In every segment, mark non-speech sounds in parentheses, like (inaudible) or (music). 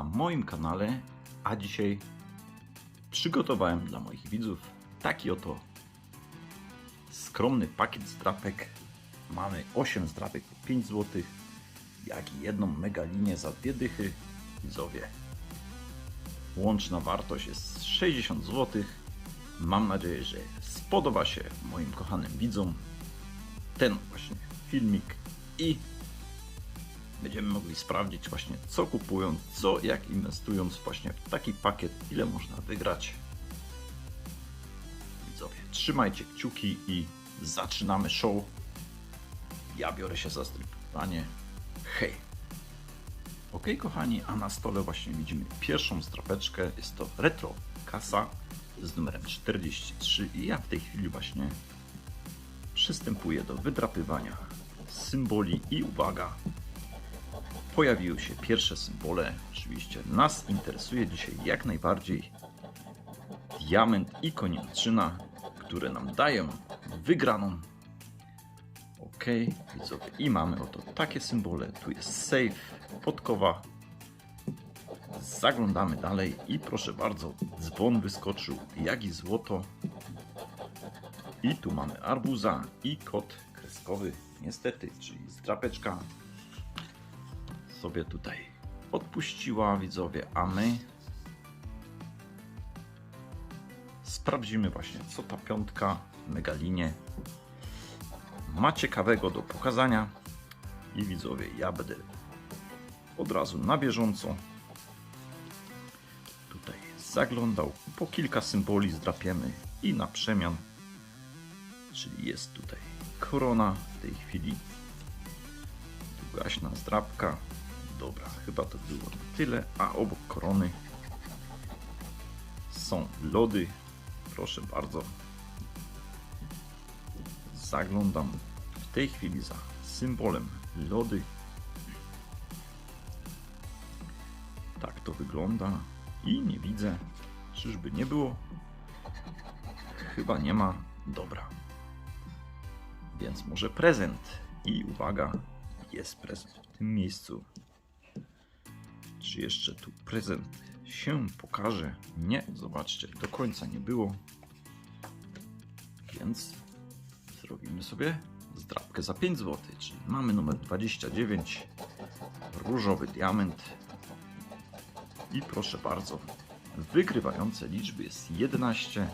na moim kanale, a dzisiaj przygotowałem dla moich widzów taki oto skromny pakiet zdrapek. Mamy 8 zdrapek po 5 zł, jak i jedną megalinię za dwie dychy. Widzowie, łączna wartość jest 60 zł. Mam nadzieję, że spodoba się moim kochanym widzom ten właśnie filmik i będziemy mogli sprawdzić właśnie co kupując, co jak inwestując właśnie w taki pakiet, ile można wygrać. Widzowie, trzymajcie kciuki i zaczynamy show. Ja biorę się za strypowanie. Hej! Ok, kochani, a na stole właśnie widzimy pierwszą strapeczkę. Jest to retro kasa z numerem 43 i ja w tej chwili właśnie przystępuję do wydrapywania symboli i uwaga, pojawiły się pierwsze symbole. Oczywiście nas interesuje dzisiaj jak najbardziej diament i konieczczyna, które nam dają wygraną. Ok, widzowie, i mamy oto takie symbole. Tu jest safe, podkowa. Zaglądamy dalej i proszę bardzo, dzwon wyskoczył, jak i złoto. I tu mamy arbuza i kod kreskowy, niestety, czyli zdrapeczka sobie tutaj odpuściła, widzowie, a my sprawdzimy właśnie, co ta piątka megalinie ma ciekawego do pokazania. I widzowie, ja będę od razu na bieżąco tutaj zaglądał. Po kilka symboli zdrapiemy i na przemian, czyli jest tutaj korona w tej chwili. Długaśna zdrapka. Dobra, chyba to było na tyle. A obok korony są lody. Proszę bardzo. Zaglądam w tej chwili za symbolem lody. Tak to wygląda. I nie widzę. Czyżby nie było? Chyba nie ma. Dobra. Więc może prezent. I uwaga, jest prezent w tym miejscu. Czy jeszcze tu prezent się pokaże? Nie, zobaczcie, do końca nie było. Więc zrobimy sobie zdrabkę za 5 zł, czyli mamy numer 29, różowy diament. I proszę bardzo, wygrywające liczby jest 11,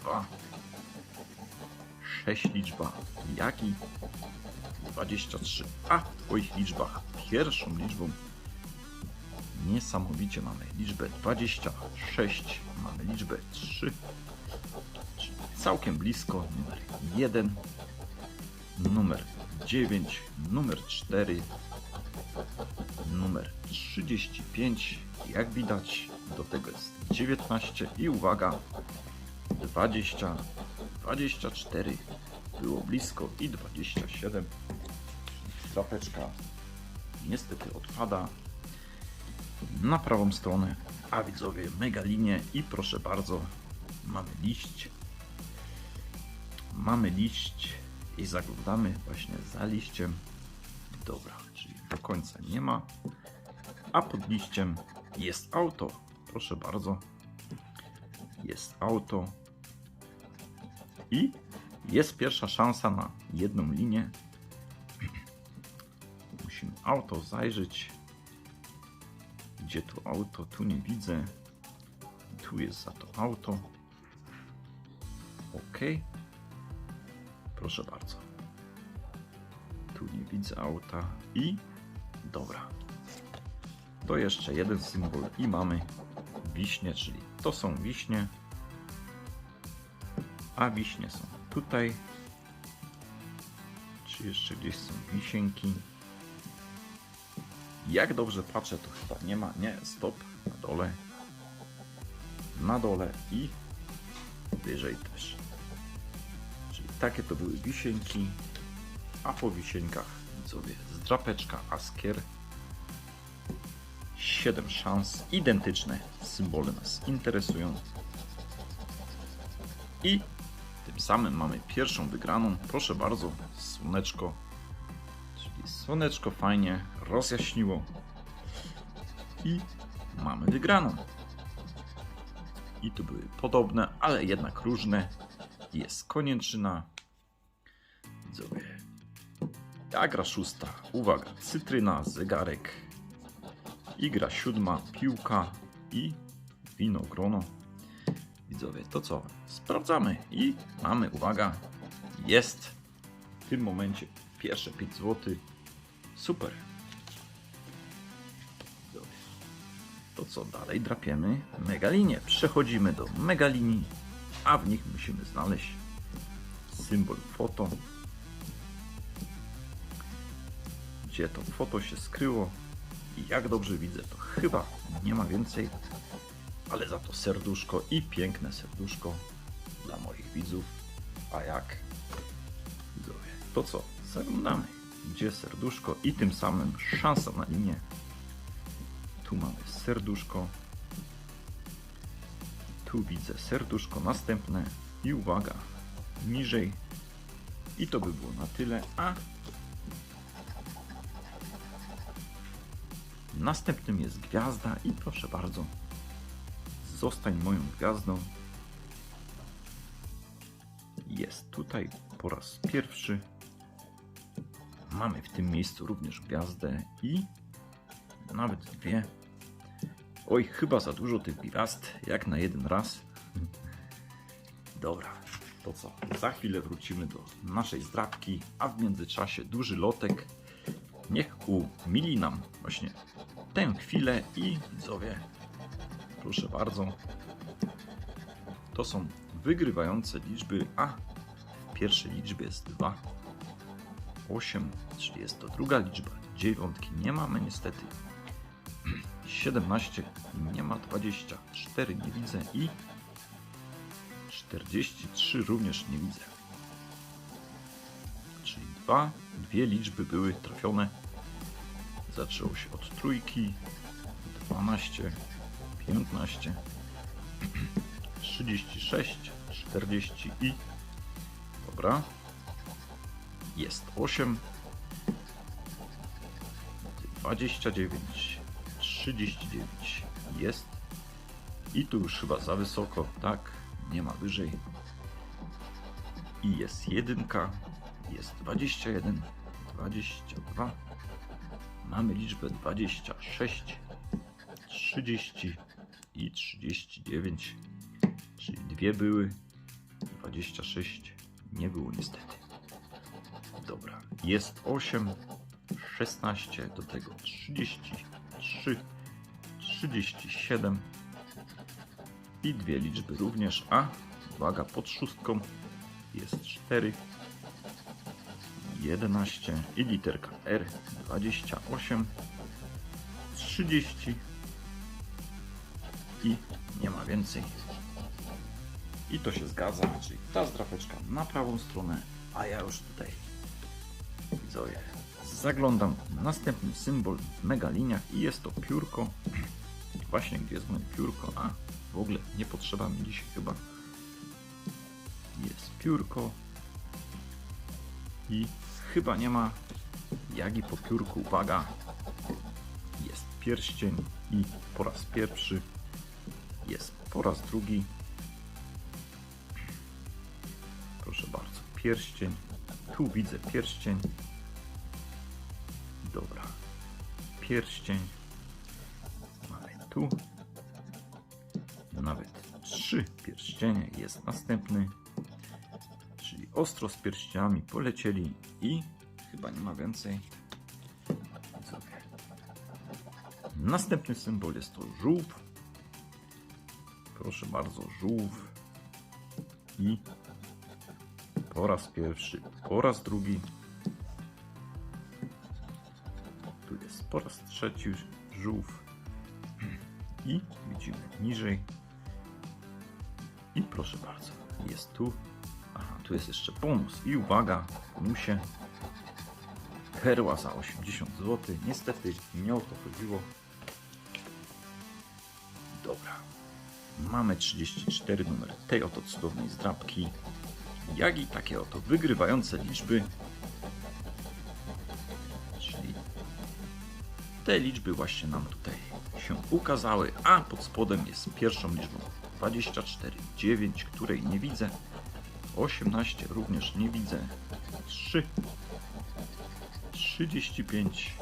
2, 6 liczba, jak i 23. A w Twoich liczbach pierwszą liczbą niesamowicie mamy liczbę 26, mamy liczbę 3, czyli całkiem blisko numer 1, numer 9, numer 4, numer 35, jak widać do tego jest 19 i uwaga 20, 24 było blisko i 27 trapeczka niestety odpada na prawą stronę, a widzowie mega linie i proszę bardzo, mamy liść. Mamy liść i zaglądamy właśnie za liściem. Dobra, czyli do końca nie ma. A pod liściem jest auto. Proszę bardzo. Jest auto. I jest pierwsza szansa na jedną linię. Musimy auto zajrzeć. Gdzie tu auto? Tu nie widzę. Tu jest za to auto. OK. Proszę bardzo. Tu nie widzę auta. I dobra. To jeszcze jeden symbol i mamy wiśnie, czyli to są wiśnie. A wiśnie są tutaj. Czy jeszcze gdzieś są wisienki? Jak dobrze patrzę, to chyba nie ma. Nie, stop. Na dole. Na dole i wyżej też. Czyli takie to były wisienki. A po wisienkach widzowie zdrapeczka Askier. 7 szans. Identyczne symbole nas interesują. I tym samym mamy pierwszą wygraną. Proszę bardzo, słoneczko. Słoneczko fajnie rozjaśniło. I mamy wygraną. I tu były podobne, ale jednak różne. Jest konieczna. Widzowie. Ja gra szósta. Uwaga, cytryna, zegarek. I gra siódma, piłka i winogrono. Widzowie, to co? Sprawdzamy i mamy, uwaga, jest w tym momencie pierwsze 5 zł. Super. To co dalej drapiemy? Megalinie. Przechodzimy do megalinii, a w nich musimy znaleźć symbol foto. Gdzie to foto się skryło? I jak dobrze widzę, to chyba nie ma więcej, ale za to serduszko i piękne serduszko dla moich widzów. A jak? Widzowie, to co? Zaglądamy. Gdzie serduszko i tym samym szansa na linię. Tu mamy serduszko. Tu widzę serduszko następne i uwaga, niżej. I to by było na tyle, a następnym jest gwiazda i proszę bardzo, zostań moją gwiazdą. Jest tutaj po raz pierwszy. Mamy w tym miejscu również gwiazdę i nawet dwie. Oj, chyba za dużo tych gwiazd, jak na jeden raz. (laughs) Dobra, to co? Za chwilę wrócimy do naszej zdrabki, a w międzyczasie duży lotek. Niech umili nam właśnie tę chwilę i widzowie, proszę bardzo, to są wygrywające liczby, a w pierwszej liczbie jest 2, 8, czyli jest to druga liczba, dziewiątki nie mamy niestety, (clears throat) 17 nie ma, 24 nie widzę i 43 również nie widzę. Czyli dwa, dwie liczby były trafione. Zaczęło się od trójki, 12, 15, 36, 40 i dobra. Jest 8, 29, 39 jest. I tu już chyba za wysoko, tak? Nie ma wyżej. I jest jedynka, jest 21, 22. Mamy liczbę 26, 30 i 39. Czyli dwie były, 26 nie było niestety. Jest 8, 16, do tego 33, 37 i dwie liczby również, a uwaga, pod szóstką jest 4, 11 i literka R, 28, 30 i nie ma więcej. I to się zgadza, czyli ta zdrapeczka na prawą stronę, a ja już tutaj widzowie zaglądam na następny symbol w megaliniach i jest to piórko. Właśnie gdzie jest moje piórko, a w ogóle nie potrzeba mi dzisiaj chyba. Jest piórko i chyba nie ma jak i po piórku, uwaga, jest pierścień i po raz pierwszy jest po raz drugi. Proszę bardzo, pierścień. Tu widzę pierścień. Pierścień. Mamy tu. Nawet trzy pierścienie. Jest następny. Czyli ostro z pierścieniami polecieli i chyba nie ma więcej. Następny symbol jest to żółw. Proszę bardzo, żółw. I po raz pierwszy, po raz drugi. Po raz trzeci żółw. I widzimy niżej. I proszę bardzo, jest tu. Aha, tu jest jeszcze bonus. I uwaga, musie. Perła za 80 zł. Niestety nie o to chodziło. Dobra. Mamy 34 numer tej oto cudownej zdrabki. Jak i takie oto wygrywające liczby. Te liczby właśnie nam tutaj się ukazały, a pod spodem jest pierwszą liczbą 24, 9, której nie widzę, 18 również nie widzę, 3, 35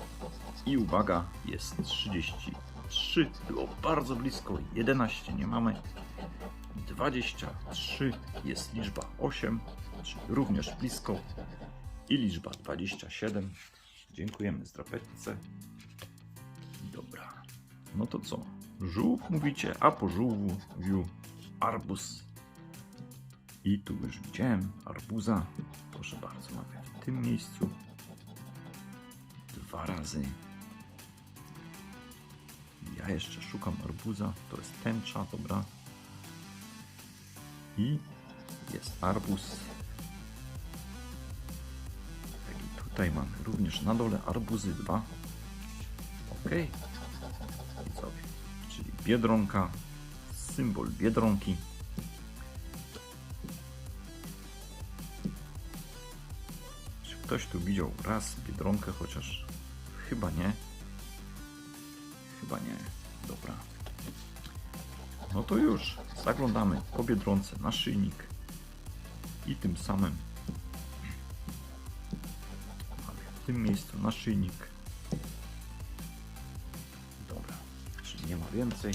i uwaga, jest 33, było bardzo blisko, 11 nie mamy, 23 jest liczba 8, czyli również blisko. I liczba 27. Dziękujemy zdrapetce. No to co? Żółw mówicie, a po żółwiu arbuz. I tu już widziałem arbuza. Proszę bardzo, mamy w tym miejscu dwa razy. Ja jeszcze szukam arbuza. To jest tęcza, dobra. I jest arbuz. Tak i tutaj mamy również na dole arbuzy 2. Ok. Widzowie. Biedronka, symbol biedronki. Czy ktoś tu widział raz biedronkę, chociaż chyba nie. Chyba nie. Dobra. No to już zaglądamy po biedronce naszyjnik i tym samym w tym miejscu naszyjnik. Więcej.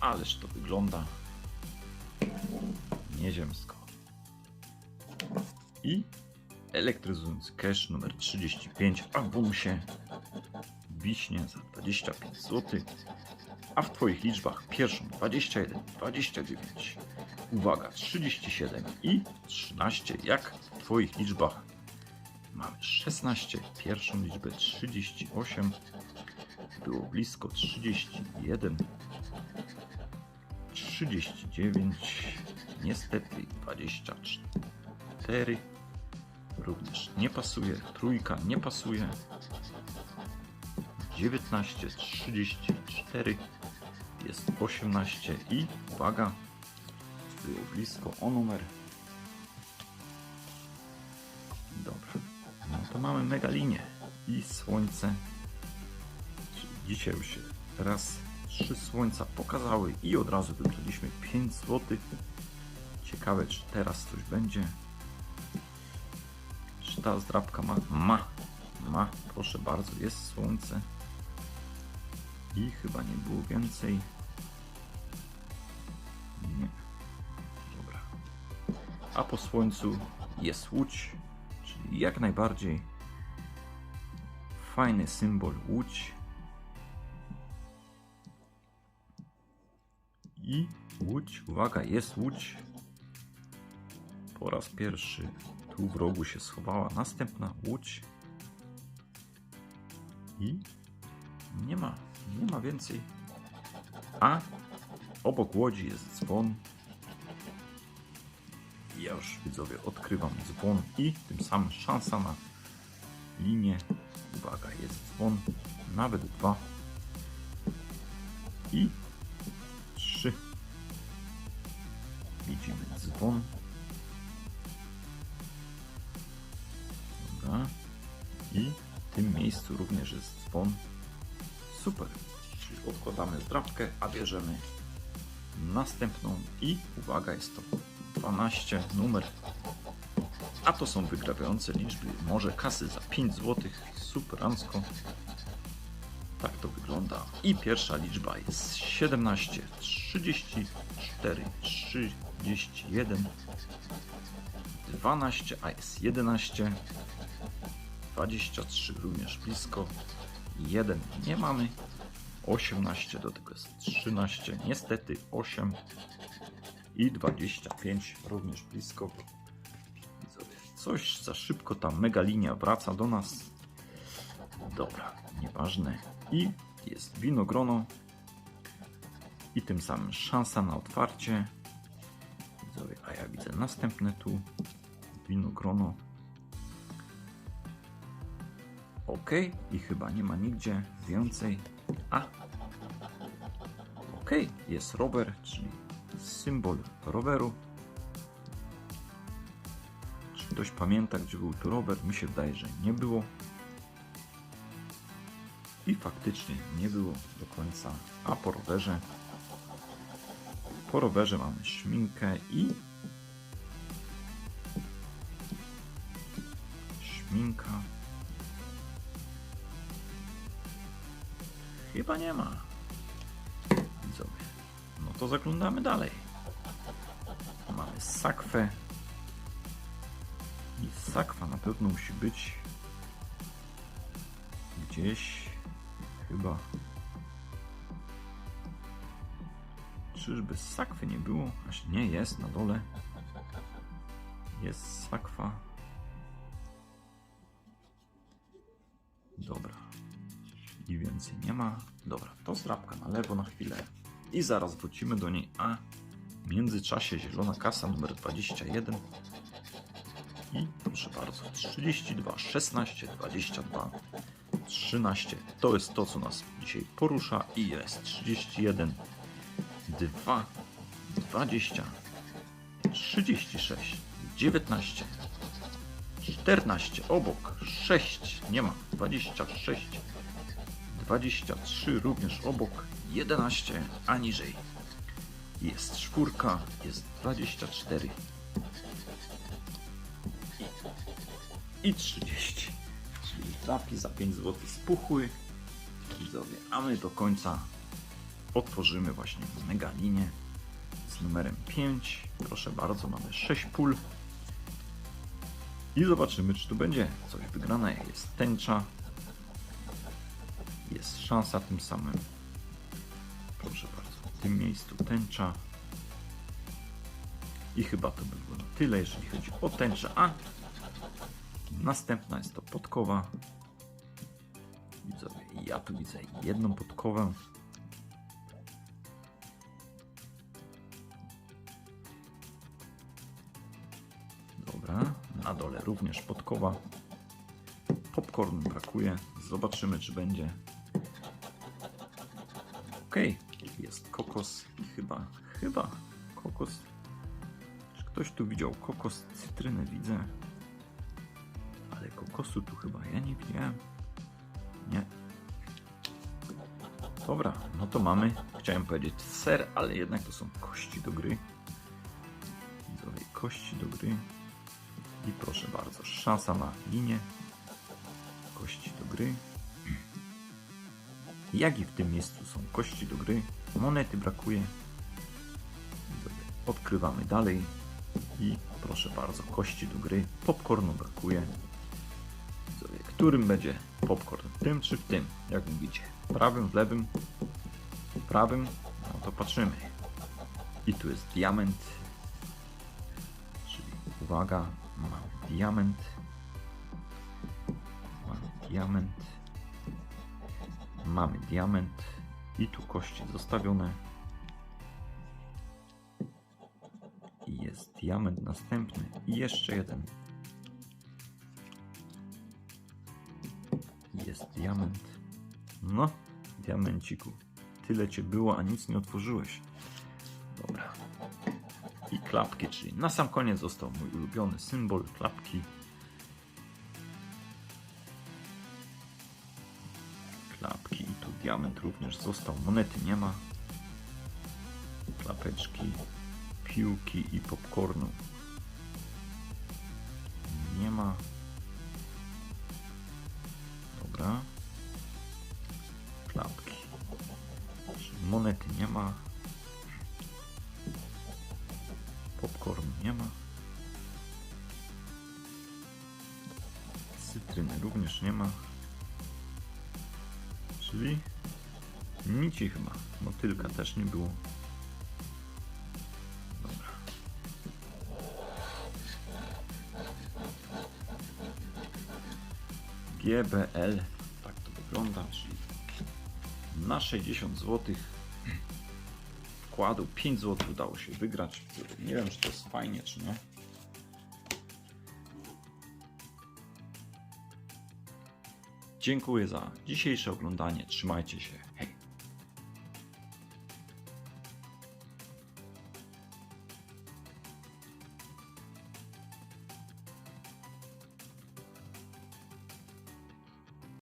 Ależ to wygląda nieziemsko. I elektryzujący cash numer 35 w Abumsie wiśnie za 25 zł, a w Twoich liczbach pierwszą 21, 29, uwaga 37 i 13, jak w Twoich liczbach mamy 16, pierwszą liczbę 38, było blisko 31, 39, niestety 24, również nie pasuje, trójka nie pasuje, 19, 34, jest 18 i uwaga, było blisko o numer. To mamy megalinię i słońce. Dzisiaj już się raz trzy słońca pokazały i od razu wybraliśmy 5 zł. Ciekawe, czy teraz coś będzie. Czy ta zdrabka ma? Ma. Ma, proszę bardzo, jest słońce. I chyba nie było więcej. Nie. Dobra. A po słońcu jest łódź, jak najbardziej fajny symbol łódź. I łódź, uwaga, jest łódź. Po raz pierwszy tu w rogu się schowała następna łódź. I nie ma, nie ma więcej. A obok łodzi jest dzwon. Ja już widzowie odkrywam dzwon i tym samym szansa na linię. Uwaga, jest dzwon, nawet dwa i trzy. Widzimy dzwon. Dobra. I w tym miejscu również jest dzwon. Super. Czyli odkładamy zdrabkę, a bierzemy następną i uwaga, jest to 12 numer. A to są wygrabiające liczby. Może kasy za 5 zł. Superancko. Tak to wygląda. I pierwsza liczba jest 17, 34, 31, 12, a jest 11, 23 również blisko, 1 nie mamy, 18 do tego jest 13, niestety 8 i 25 również blisko. Coś za szybko ta mega linia wraca do nas. Dobra, nieważne. I jest winogrono. I tym samym szansa na otwarcie. Widzowie, a ja widzę następne tu. Winogrono. Ok, i chyba nie ma nigdzie więcej. A, ok, jest rower, czyli symbol roweru. Czy ktoś pamięta, gdzie był tu rower? Mi się wydaje, że nie było. I faktycznie nie było do końca. A po rowerze. Po rowerze mamy szminkę i. Szminka. Chyba nie ma. To zaglądamy dalej. Mamy sakwę. I sakwa na pewno musi być gdzieś chyba. Czyżby sakwy nie było? Aż nie jest na dole. Jest sakwa. Dobra. I więcej nie ma. Dobra, to zdrabka na lewo na chwilę. I zaraz wrócimy do niej. A w międzyczasie zielona kasa numer 21. I proszę bardzo, 32, 16, 22, 13. To jest to, co nas dzisiaj porusza. I jest 31, 2, 20, 36, 19, 14, obok, 6, nie ma, 26, 23 również obok, 11, a niżej jest czwórka, jest 24 i 30. Czyli trafki za 5 zł spuchły. Widzowie, a my do końca otworzymy właśnie megalinię z numerem 5. Proszę bardzo, mamy 6 pól. I zobaczymy, czy tu będzie coś wygrane. Jest tęcza. Jest szansa tym samym. Proszę bardzo, w tym miejscu tęcza. I chyba to by było na tyle, jeżeli chodzi o tęczę. A następna jest to podkowa. Widzowie, ja tu widzę jedną podkowę. Dobra, na dole również podkowa. Popcornu brakuje. Zobaczymy, czy będzie. Okej, jest kokos. Chyba, chyba kokos. Czy ktoś tu widział kokos? Cytrynę widzę. Ale kokosu tu chyba ja nie widziałem. Nie. Dobra, no to mamy, chciałem powiedzieć ser, ale jednak to są kości do gry. Widzowie, kości do gry. I proszę bardzo, szansa na linię. Kości do gry. Jak i w tym miejscu są kości do gry. Monety brakuje. Odkrywamy dalej. I proszę bardzo, kości do gry. Popcornu brakuje. Którym będzie popcorn? Tym czy w tym? Jak mówicie? Prawym, w lewym? Prawym? No to patrzymy. I tu jest diament. Czyli uwaga, mam diament. Mam diament. Mamy diament. I tu kości zostawione. I jest diament następny. I jeszcze jeden. Jest diament. No, diamenciku. Tyle cię było, a nic nie otworzyłeś. Dobra. I klapki, czyli na sam koniec został mój ulubiony symbol klapki. Klapki i tu diament również został. Monety nie ma. Klapeczki, piłki i popcornu. Nie ma. Nie było. Dobra. GBL. Tak to wygląda, czyli na 60 zł wkładu 5 zł udało się wygrać. Nie wiem, czy to jest fajnie, czy nie. Dziękuję za dzisiejsze oglądanie. Trzymajcie się. Hej.